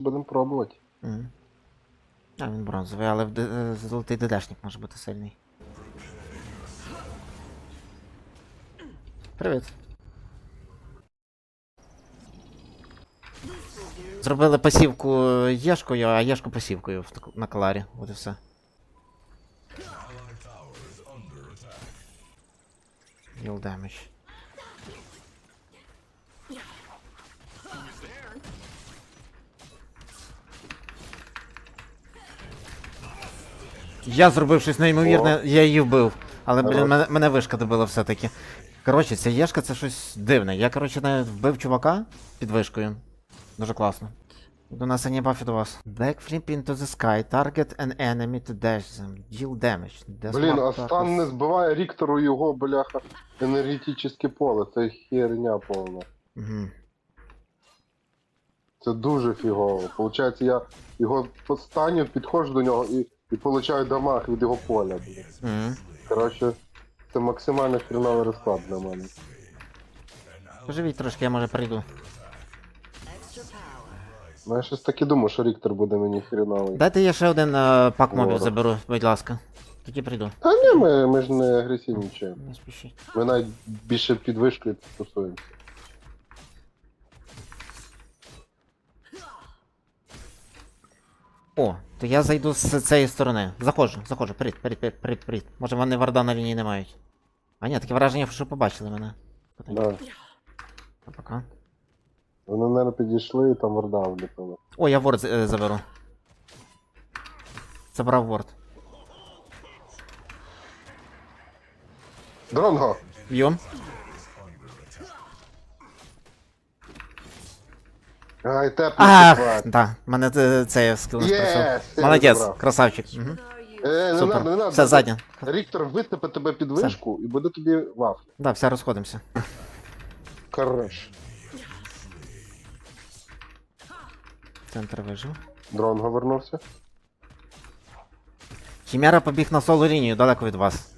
Будемо пробувати. Мгм. А, він бронзовий, але в е, золотий ДДшник може бути сильний. Привіт. Зробили пасівку Єшкою, а Єшку пасівкою на каларі. От і все. Heal damage. Я зробив щось неймовірне, я її вбив. Але, блін, мене, мене вишка добила все-таки. Коротше, ця єшка це щось дивне. Я, коротше, навіть вбив чувака під вишкою. Дуже класно. До нас а не бафі до вас. Backflip into the sky, target an enemy to dash them, deal damage. Death Блін, mark а стан не збиває Ріктору його, бляха, енергетичне поле. Це херня повна. Мгм. Це дуже фігово. Получається, я його постаню, підходжу до нього і, і получаю дамаг від його поля. Блін. Мгм. Коротше, це максимально хреновий розклад для мене. Поживіть трошки, я може прийду. Ну я щось так і думаю, що Ріктор буде мені хреновий. Дайте я ще один е, пак мобів Ворог. заберу, будь ласка. Тоді прийду. Та ні, ми, ми ж не агресивнічаємо. Не спішіть. Ми навіть більше під вишкою стосуємося. О, то я зайду з цієї сторони. Заходжу, заходжу, перед, перед, перед, перед, перед. Може вони варда на лінії не мають. А ні, таке враження, що побачили мене. Да. А пока. Вони, мабуть, підійшли і там ворда вліпили. О, я ворд е, заберу. Забрав ворд. Дронго! Б'ю. Ай, теплий Ах, да, мене це, це скіл не Є, Молодець, забрав. красавчик. Угу. Е, не Супер. надо, не надо. Все, задня. Ріктор виступе тебе під вишку і буде тобі ваф. Да, все, розходимося. Хорош. Центр вижив. Дронго вернувся. Хімера побіг на соло лінію далеко від вас.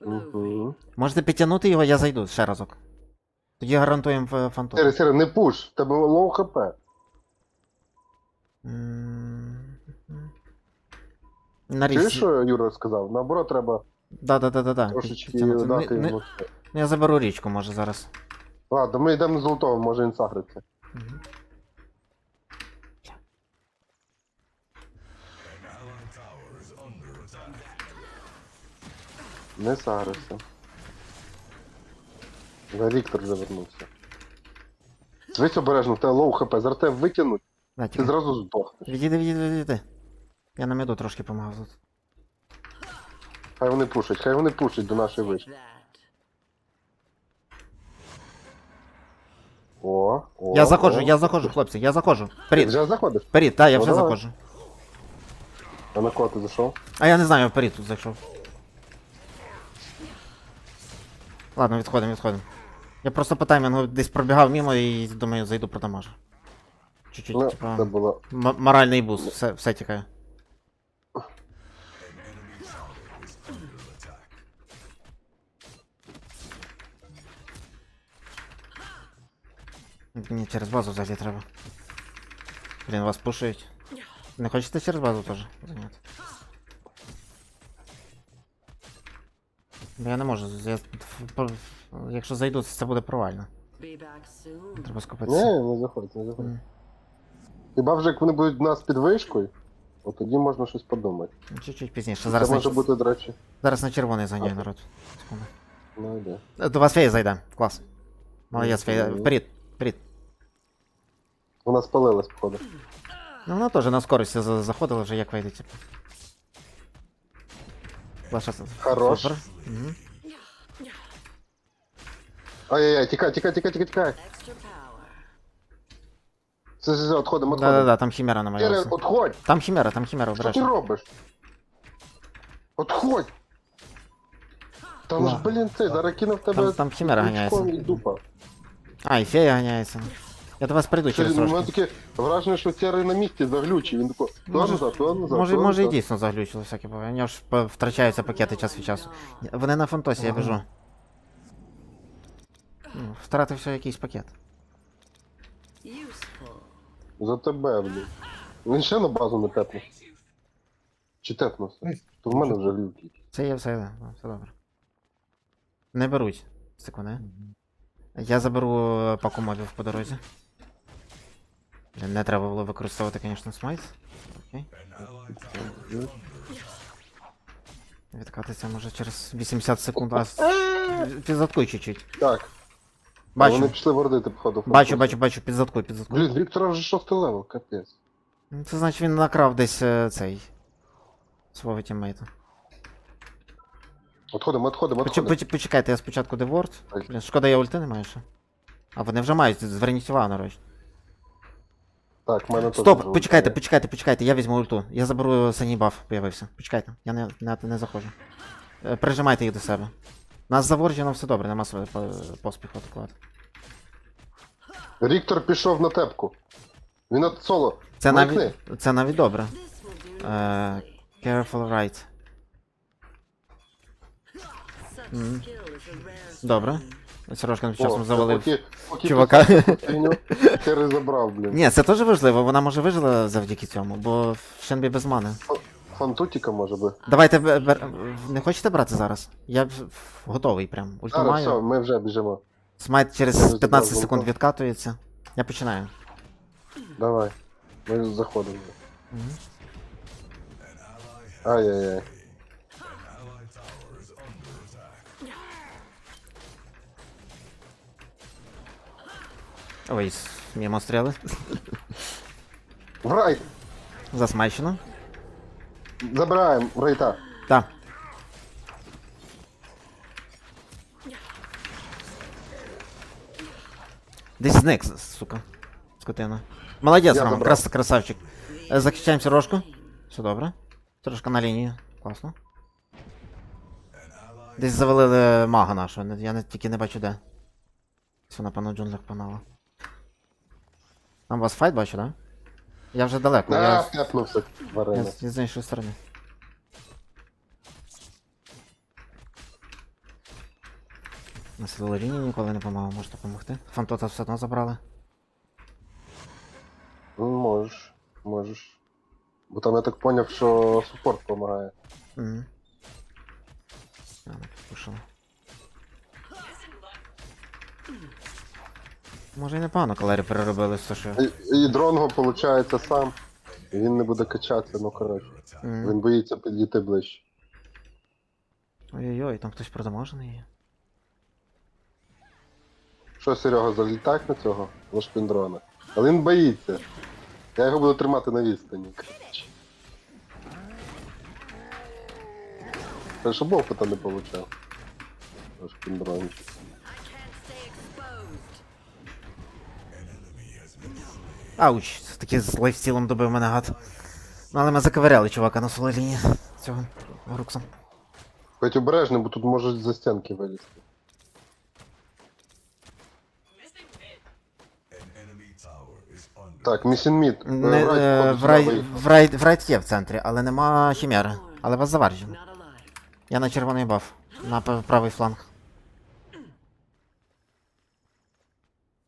Угу. Можете підтягнути його, я зайду ще разок. Тоді гарантуємо ф- фантом. Сири, сири, не пуш, в тебе лоу хп. М, На Чуєш, що Юра сказав? Наоборот, треба Да, да, да, да, да. трошечки підтягнути. дати Не- не- йому. Ну я заберу річку, може, зараз. Ладно, ми йдемо на золотого, може він сагриться. Мгм. Не сагрився. За Ріктор вже вернувся. Дивись обережно, в тебе лоу хп, зараз тебе витягнуть, Да, ти зразу здохнеш. Відійди, відійди, відійди. Я на меду трошки помагав тут. Хай вони пушать, хай вони пушать до нашої вишки. О, о. Я заходжу, о. я заходжу, хлопці, я заходжу. Ти Вперед, вже заходиш? вперед, так, я Ну, вже давай. заходжу. А на кого ти зайшов? А я не знаю, я вперед тут зайшов. Ладно, відходимо, відходимо. Я просто по таймінгу десь пробігав мимо і думаю, зайду продамажу. Чуть-чуть, Ну, типа. це було. м- моральний буст, все, все тікає. Мені через базу взагалі треба. Блін, вас пушують. Не хочете через базу теж зайняти? Я не можу, я, якщо зайду, це буде провально. Треба скупитися. не заходь, не заходь. М. Хіба вже як вони будуть у нас під вишкою, от тоді можна щось подумати. Чуть-чуть пізніше. Це Зараз на, бути, до речі, зараз на червоний зганяю народ. Секунду. ну йде. Е, До вас фея зайде. Клас. Молодець, фея. Вперед, вперед. Вона спалилась, походу. Ну вона теж на скорості заходила вже як вийде, типу. Ваша Хорош. Супер. Мгм. Ай-яй-яй, тікай, тікай, тікай, тікай, тікай. Все, все, все, отходимо, отходимо. Да-да-да, там хімера Сири, намалювався. отходь! Там хімера, там хімера, Що ти обережно. робиш? Отходь! Там ж, Ладно. блін, цей, зараз кинув тебе. Там- там хімера крючком ганяється. і дупа. А, і фея ганяється. Я до вас прийду через у мене трошки. таке враження, що сірий на місці заглючив. Він такий, то Може- назад, то назад. Може, то може і назад. дійсно заглючило всяке буває. У нього ж по- втрачаються пакети час від часу. Вони на фантосі, я біжу. Ну, Втратився якийсь пакет. За тебе, блін. Він ще на базу не тепнув. Чи тепнувся? То в мене вже люки. Це є все, да, все добре. Не беруть. Секунди. Я заберу е, паку мобів по дорозі. Не треба було використовувати, звісно, смайт. Окей. Відкатиться може через 80 секунд, а підзаткуй чуть-чуть. Так. Вони Бачу, пішли вордити, походу. бачу, бачу, бачу, підзаткуй, підзаткуй. Блін, Віктора вже шостий левел, капець. Ну, Це значить він накрав десь е, цей. Свого тіммейта. Отходимо, отходимо, Поч- отходимо. поч- почекайте, я спочатку деворд. Ой. Блін, шкода, я ульти не маю ще. А вони вже мають, зверніть увагу нарешті. Так, в мене теж Стоп, вже почекайте, ультає. почекайте, почекайте, я візьму ульту. Я заберу синій баф, появився. Почекайте, я не, не, не заходжу. Е, Прижимайте їх до себе. Нас заворджено все добре, нема своє поспіху атакувати. Віктор пішов на тепку. Він от соло. Це Майкни. навіть, це навіть добре. Е, careful right. Добре. Сережка часом завалив чувака. Фігню, Хери блін. Ні, це теж важливо, вона може вижила завдяки цьому, бо Шенбі без мани. Фантутіка може би. Давайте бер... не хочете брати зараз? Я готовий прям. Ульту маю. все, ми вже біжимо. Смайт через 15 секунд відкатується. Я починаю. Давай. Ми заходимо. Ай-яй-яй. Ой, мимо стріли. В рай! Засмачено. Забираємо в рейта. Так. Десь зник, сука. Скотина. Молодець, Я забрав. крас, красавчик. Е, сірожку. Все добре. Трошки на лінії. Класно. Десь завалили мага нашого, не- я не, тільки не бачу де. Все, напевно, в джунглях панала. Там у вас файт бачу, да? Я вже далеко, я, тепнувся в я, арену. з- з іншої сторони. На силовій лінії ніколи не допомагав, можете допомогти. Фантота все одно забрали. Ну, можеш, можеш. Бо там я так поняв, що супорт допомагає. Угу. Я не підпушила. Може і непогано калері переробили все, що. І, і дронго, виходить, сам. І він не буде качатися, ну коротше. Мгм. Він боїться підійти ближче. Ой-ой-ой, там хтось продамажений є. Що, Серега, залітать на цього? На шпіндрона. Але він боїться. Я його буду тримати на відстані. коротше. Та щоб опита не получав. На Ауч, таки з лайфстілом добив мене гад. Ну але ми заковиряли чувака на соло лінії цього Рукса. Хоч обережно, бо тут можуть за стінки вилізти. Так, місін мід. Не, е, в, рай, в, райт є в центрі, але нема хімери. Але вас заваржено. Я на червоний баф. На правий фланг.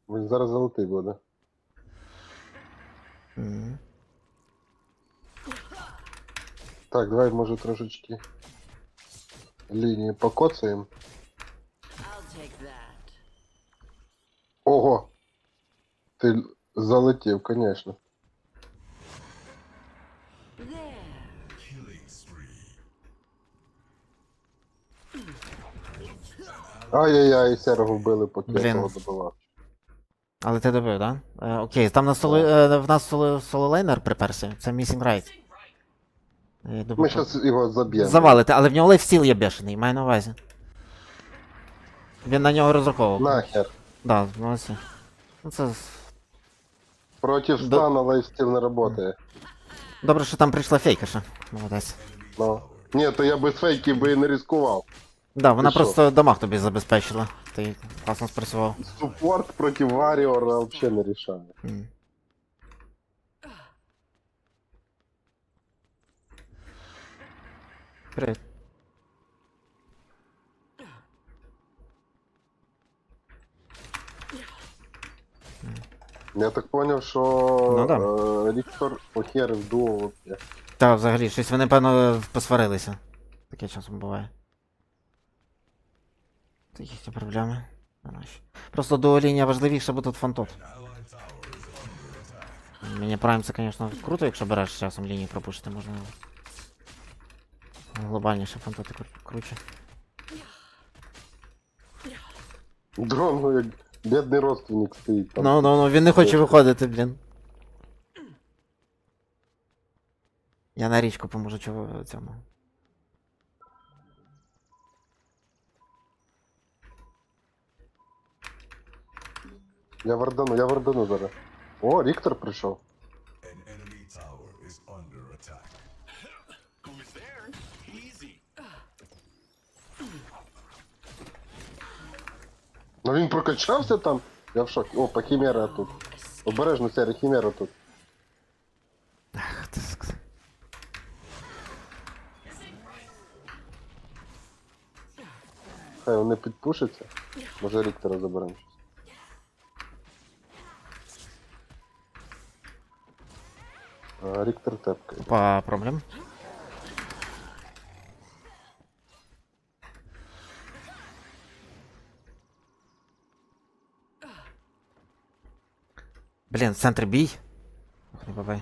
Він зараз залетий буде. Так, давай, може, трошечки лінії покоцаємо. I'll take that. Ого! Ти залетів, звісно. Ай-яй-яй, серого вбили, поки Блін. я того добивав. Але ти добив, да? Е, окей, там на соло, е, в нас соло, сололейнер приперся. Це місінг райт. Я думаю, Ми що- зараз його заб'ємо. Завалите, але в нього лайфстіл є бешений, маю на увазі. Він на нього розраховував. Нахер. Да, молодці. Ну це. з- Проти До- стана лайфстіл не працює. Добре, що там прийшла фейка ще. Молодець. Ну. Ні, то я без фейків би і не ризикував. Да, вона Ти що? просто дамаг тобі забезпечила. Ти класно спрацював. Супорт проти Варіора взагалі не рішає. М. Привіт. Я так поняв, що Ну да. е, Ріктор похерив дуо. Та, взагалі, щось вони, певно, посварилися. Таке часом буває. Їхні проблеми. Просто дуолінія важливіша, бо тут фантот. Мені прайм це, звісно, круто, якщо береш часом лінії пропушити, можна. Глобальніше фантоти кру- круче. Дрон, ну як бідний родственник стоїть там. Ну, ну, ну, він не хоче виходити, блін. Я на річку поможу чого цьому. Я вардану, я вардану зараз. О, Ріктор прийшов. Ну він прокачався там. Я в шокі. О, по хімера тут. Обережно, сері, хімера тут. Ах, ти ск- Хай вони підпушаться. Може Ріктора заберемо щось. Ріктор тепкає. По проблем. Блін, в центрі бій. Ох, не бабай.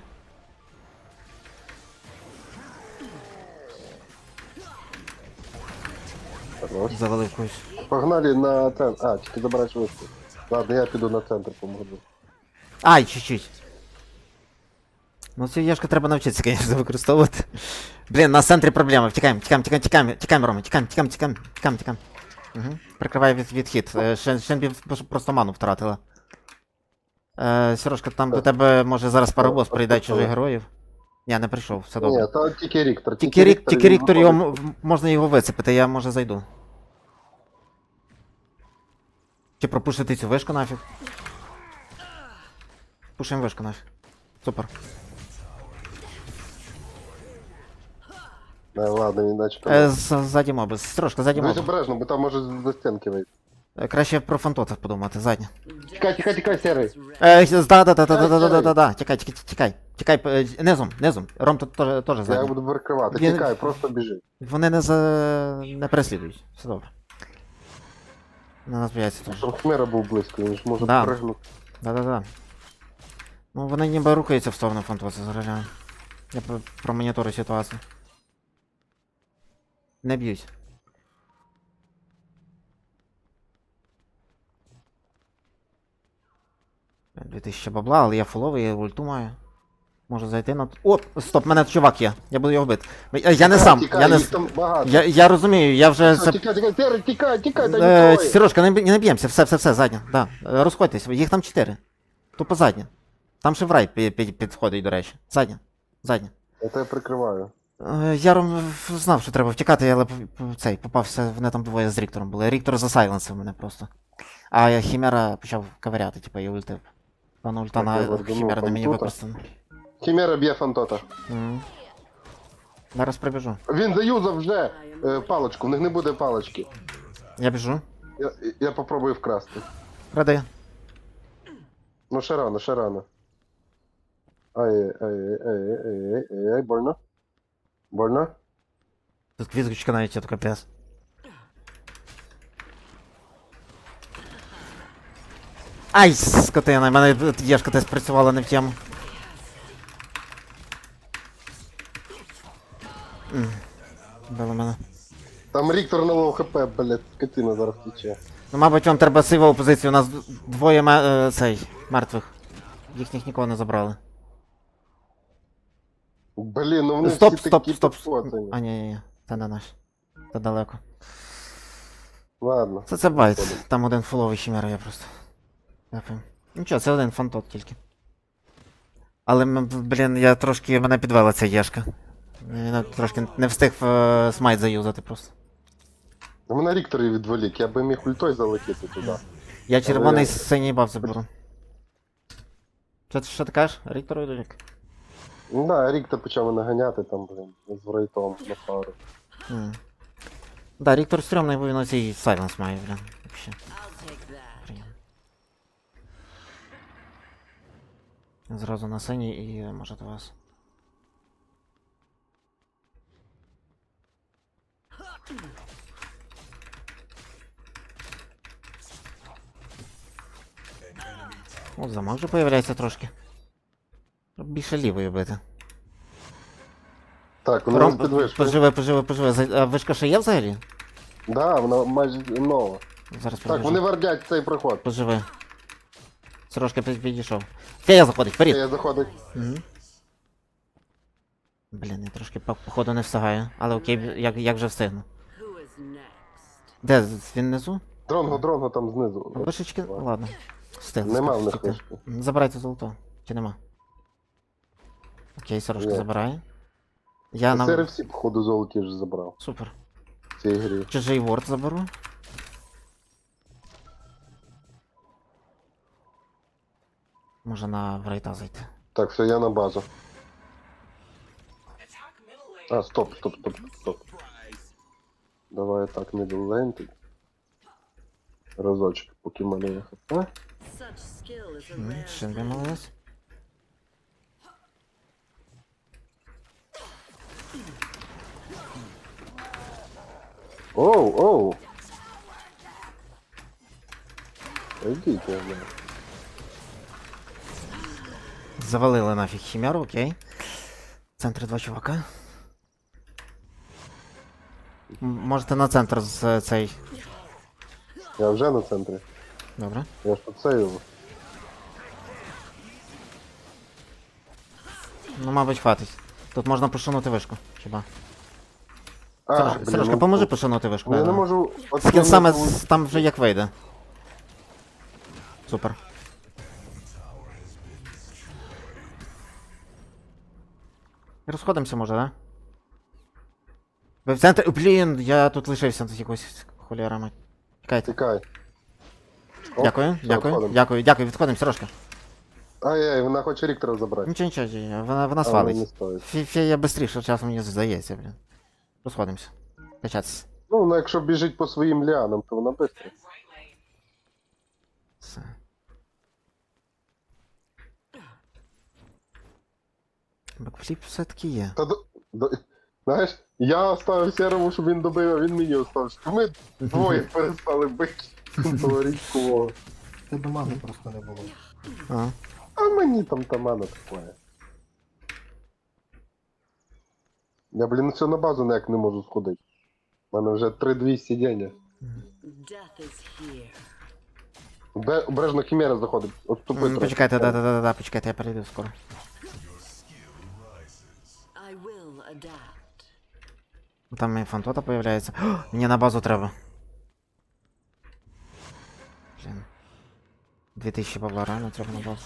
Хорош. Завалив когось. Погнали на центр. А, тільки забираєш вишку. Ладно, я піду на центр поможу. Ай, чуть-чуть. Ну цю яшку треба навчитися, звісно, використовувати. Блін, на центрі проблема. Втікаємо, тікаємо, тікаємо, тікаємо, тікаємо, Рома, тікаємо, тікаємо, тікаємо, тікаємо, тікаємо. Угу. Прикривай від, відхід. Е, Шен, Шенбі просто ману втратила. Е, Сережка, там до тебе може зараз паровоз прийде чужих героїв. Ні, не прийшов, все добре. Ні, та тільки Ріктор. Тільки рік, тільки він Ріктор його виходить. м- можна його вицепити, я може зайду. Чи пропушити цю вишку нафіг? Пушимо вишку нафіг. Супер. Не, ладно, він наче. Е, з- ззаді моби, трошки ззаді Дивись моби. обережно, бо там може з- за стінки вийти. Е, Краще про фантота подумати, задня. Тікай, тікай, тікай, серий. Е, да, да, да, да, да, да, да, да, да, да. Тікай, тікай, тікай. Тікай, е, низом, низом. Ром тут теж теж Я задній. буду перекривати. Він- Тікай, просто біжи. Вони не за... не переслідують. Все добре. На нас бояться теж. Там хмера був близько, він ж може Да. пригнути. Да-да-да. Ну, вони ніби рухаються в сторону фантоса зараз. Я про- промоніторю ситуацію. Не б'ють. Е, 2000 бабла, але я фуловий, я ульту маю. Можу зайти на. О! Стоп, мене чувак є. Я буду його бити. Я, я не сам. Тікай, Я, не... там багато. я, я розумію, я вже Все. Тікай, тікай, тікай, тікай, та Е. Сережка, не, бі- не б'ємося, все, все, все, задня. Да. Е, Розходьтесь, їх там чотири. Тупо задня. Там ще в рай пі- пі- підходить, до речі. Задня. Задня. Я тебе прикриваю. Е, Я Ром, в- знав, що треба втікати, але цей попався, вони там двоє з Ріктором були. Ріктор засайленсив мене просто. А я Хімера почав ковиряти, типу, і ультив. Пана ульта на Хімера на мені Фантота. використано. Хімера б'є фантота. Мгм. Зараз прибіжу. Він заюзав вже е, паличку, в них не буде палички. Я біжу. Я, я попробую вкрасти. Ради. Ну ще рано, ще рано. Ай, ай, ай, ай, ай, ай, ай, ай, больно. Больно? Тут квіточка навіть є, то капець. Ай, скотина, в мене єшка десь працювала не в тему. Було мене. Там Ріктор на лоу хп, блядь, скотина зараз тече. Ну, мабуть, вам треба сейвову позицію. У нас двоє ме- е, цей, мертвих. Їхніх нікого не забрали. Блін, ну вони стоп, всі стоп, такі стоп. підхватані. А, ні, ні, ні. Це не наш. Це далеко. Ладно. Це це байт. Там один фуловий хімера є просто. Дякую. Нічого, це один фантот тільки. Але, м, блін, я трошки мене підвела ця єшка. Він трошки не встиг е, смайт заюзати просто. Ну мене Ріктор і відволік, я би міг ультой залетіти туди. Я червоний я- синій баф заберу. Що, ти- що ти кажеш? Ріктор Рік? Ну да, Ріктор почав мене ганяти там, блін, з рейтом на пару. Mm. Да, Ріктор стрьомний, бо він оцей сайленс має, блін. Вообще. Приємно. Зразу на синій і може до вас. О, замок вже появляється трошки. Більше лівою бити. Так, вони Ром, з підвишки. поживе, поживе, поживе. А вишка ще є взагалі? Да, вона майже нова. Зараз Так, вони вердять цей проход. Поживи. Трошки під- підійшов. Фея заходить, вперед. Я заходить. Угу. Блін, я трошки по- походу не встигаю. Але окей, як, як же встигну. Who is next? Де він внизу? Дронго, дронго там знизу. Вишечки? Ладно. Встиг. Нема в них вишки. Забирайте золото. Чи нема? Окей, сорочка Є. забирає. Я Сери на. всі, походу, золоті вже забрав Супер. в цій грі. Чужий ворд заберу. Може на врейта зайти. Так, все, я на базу. А, стоп, стоп, стоп, стоп. Давай так, middle lane тут. Разочок, поки в мене є хп. М, молодець. Оу, оу! Идите, бля. Завалили нафіг хімеру, окей. В центрі два чувака. М, Можете на центр з е, цей. Я вже на центрі. Добре. Я ж тут сейвив. Ну, мабуть, хватить. Тут можна пошанути вишку, хіба. А, Сережка, блін, Сережка, ну, поможи тут. пошанути вишку. Ну, я не можу... Скін саме з- там вже як вийде. Супер. Розходимося, може, да? Ви в центрі. Блін, я тут лишився з якоюсь холєрами. Чекайте. Тікай. Оп, Дякую, все, дякую, відходимо. дякую, дякую, відходимо, Сережка. Ай-яй, вона хоче Ріктора забрати. Нічого, нічого, нічого, вона, вона А, вона не свалить. стоїть. Фі- Фея быстріше, часом мені здається, блін. Розходимося. Качатися. Ну, вона якщо біжить по своїм ліанам, то вона швидко. Все. Бекфліп все-таки є. Та до, до, знаєш, я оставив серому, щоб він добив, а він мені оставив. Щоб Ми двоє перестали бити того річкового. Тебе мани просто не було. А. А мені там тамана такое. Я, блін, все на базу ніяк не можу сходити. У мене вже 3200 денег. Death is here. Бе, обережно хімера заходить. Отступи М, трохи. Почекайте, да, да, да, да, почекайте, я перейду скоро. I will adapt. Там і фантота появляється. О, мені на базу треба. Блін. 2000 бабла, реально треба на базу.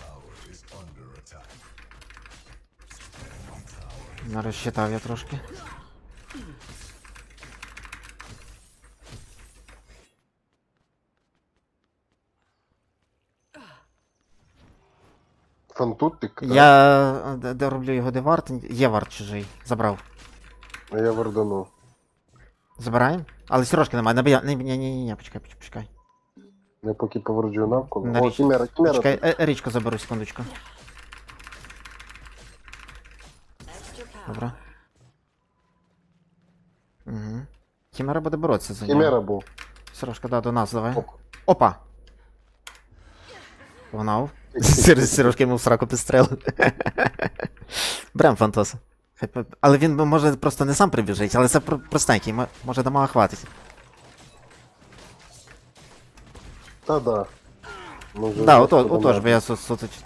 Розчитав я трошки. Фантут ти так? Я е, д- дороблю його де варт. Є варт чужий. Забрав. А я вардану. Забираємо? Але сірошки немає. Ні, ні, ні, ні, ні, почекай, почекай, почекай. Я поки поверджую навколо. На О, річ- хімера, хімера. Почекай, е, річку заберу, секундочку. Добре. Угу. Хімера буде боротися за нього. Хімера був. Сірошка, да, до нас давай. Оп. Опа! Погнав. Сірошка йому в сраку підстрелив. Брем фантоса. Але він може просто не сам прибіжить, але це про- простенький, може дамага хватить. Та да. Може, Да, ото, подумав. отож, бо я чуть-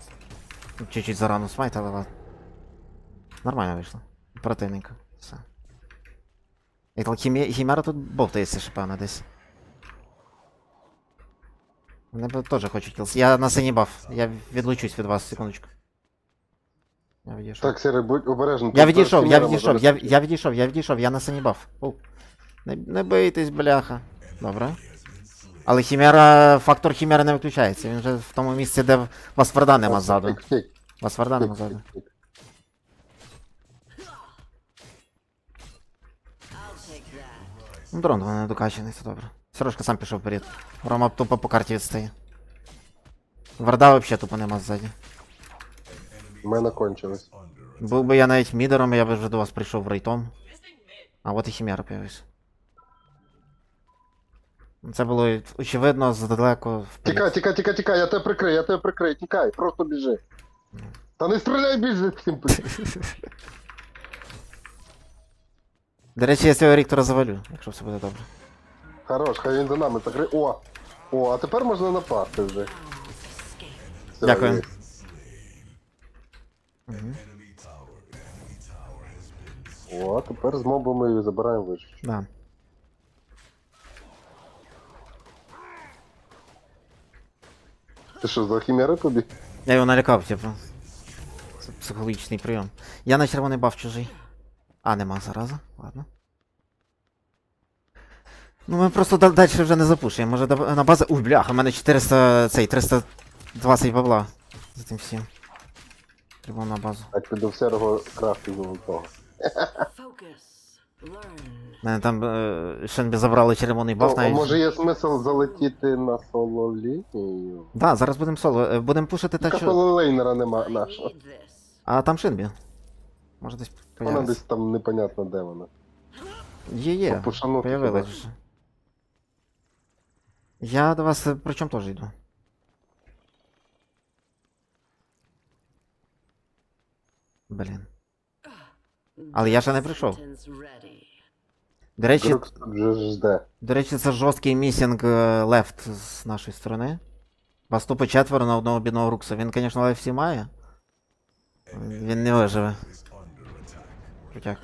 чуть-чуть зарано смайт, але ладно. Нормально вийшло. Противненько. Все. І хімі... хімера тут бовтається ще певно десь. Вони теж хочуть кілс. Я на синій баф. Я відлучусь від вас, секундочку. Я відійшов. Так, Сірий, будь обережний. я тут відійшов, я відійшов, я, я відійшов, я відійшов, я на синій баф. Оу. Не, не бийтесь, бляха. Добре. Але хімера, фактор хімери не виключається. Він вже в тому місці, де вас варда нема ззаду. Вас варда нема ззаду. Ну, дрон вони не докачаний, добре. Сережка сам пішов вперед. Рома тупо по карті відстає. Варда вообще тупо нема ззаді. У мене кончилось. Був би я навіть мідером, я би вже до вас прийшов рейтом. А от і хімера появився. Це було очевидно здалеко вперед. Тікай, тікай, тікай, тікай, я тебе прикрию, я тебе прикрию, тікай, просто біжи. Та не стріляй біжи цим. До речі, я цього Ріктора завалю, якщо все буде добре. Хорош, хай він за нами закриє. О! О, а тепер можна напасти вже. Все, Дякую. є. О, тепер з мобами забираємо вишку. Да. Ти що, за хімери тобі? Я його налякав, типу. Це психологічний прийом. Я на червоний баф чужий. А, нема зараза. Ладно. Ну ми просто далі вже не запушуємо. Може на базу. Уй, бляха, у мене 400. цей 320 бабла. За тим всім. Треба на базу. Так піду в серого крафту золотого. Мене там е, Шенбі забрали червоний баф Ну, а навіть. може є смисл залетіти на соло лінію? Да, зараз будемо соло. е, Будемо пушити Така що. соло лейнера нема нашого. А там Шинбі. Може десь Вона появиться. десь там непонятно де вона. Є, є. Попушанути Появилась вже. Я до вас е, причому теж йду. Блін. Але я ще не прийшов. До речі, Друг вже ж жде. до речі, це жорсткий місінг е, лефт з нашої сторони. Вас тупо четверо на одного бідного Рукса. Він, звісно, лайфсі має. Він не виживе. Крутяк.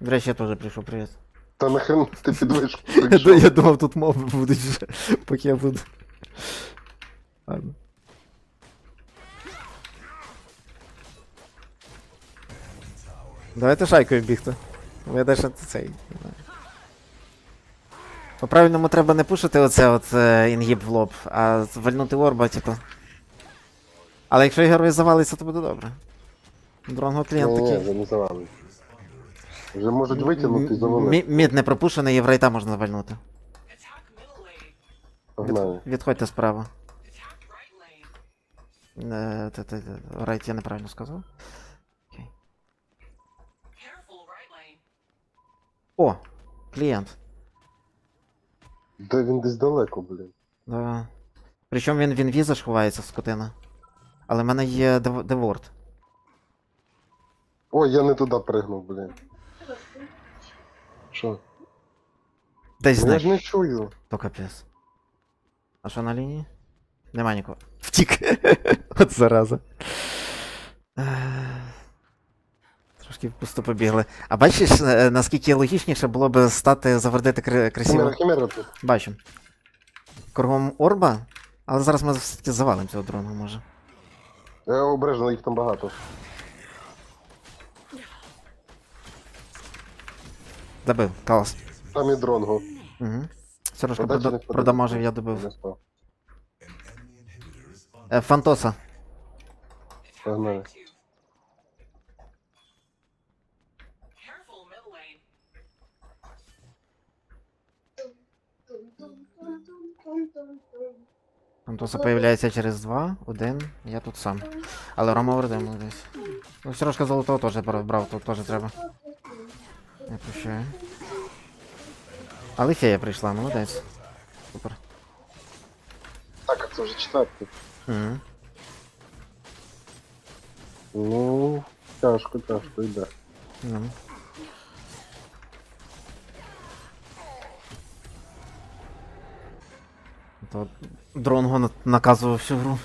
До речі, я теж прийшов, привіт. Та нахрен ти під вишку прийшов? я думав, тут мови будуть вже, поки я буду. Ладно. Давайте шайкою бігти. Я далі цей. По-правильному треба не пушити оце от е, інгіб в лоб, а вальнути орба, типу. Але якщо герой завалиться, то буде добре. Дронго клієнт Ні, такий. вже не завалить. Вже можуть витягнути і завалити. мі- Мід не пропушений, і в рейта можна вальнути. Погнали. Відходьте справа. Е, Райт я неправильно сказав. О! Клієнт. Де він десь далеко, блін. Да. Причому він в інвіза ж ховається, скотина. Але в мене є дев- деворд. Ой, я не туди пригнув, блін. Що? Десь Ну, я знак. ж не чую. То капець. А що на лінії? Нема нікого. Втік. От зараза. Ех. Трошки впусто побігли. А бачиш, е, наскільки логічніше було б стати завердити кр- красиво. Хімера, хімера тут. Бачу. Кругом орба, але зараз ми все-таки завалимо цього дрона, може. Я обережно, їх там багато. Добив, калас. Там і дронго. Угу. Сорожка Подачі прода- не подобається. продамажив, я добив. Не спав. Е, Фантоса. Погнали. Фантоса появляється через 2, 1, я тут сам. Але Рома Ордем десь. Ну, Сорожка золотого теж бра- брав, тут теж треба. Я прощаю. Але фея прийшла, молодець. Супер. Так, а це вже четвертий. Угу. Ну, тяжко, тяжко, йде. Ну. То Дронго на- наказував всю гру.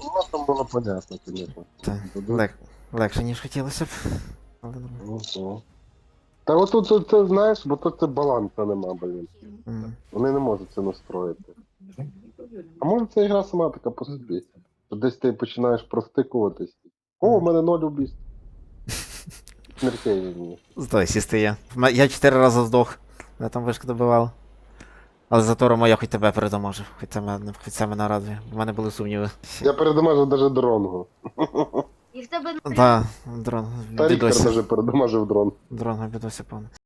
Ну, там було понятно, звісно. Та, лег, легше, ніж хотілося б. Але. Ну, ну. Та отут тут, це, знаєш, бо тут це балансу нема, блін. Мгм. Вони не можуть це настроїти. А може ця ігра сама така по собі. Що Десь ти починаєш простикуватись. О, у мене ноль убійств. Смертей мені. Зато сісти я. Я чотири рази здох. Я там вишки добивав. Але зато Рома я хоч тебе передаможив. Хоч це мене, хоч це мене радує. У мене були сумніви. Я передамажив навіть дронгу. І в тебе Да, дрон. Та Ріктор передамажив дрон. Дрон бідося, певно.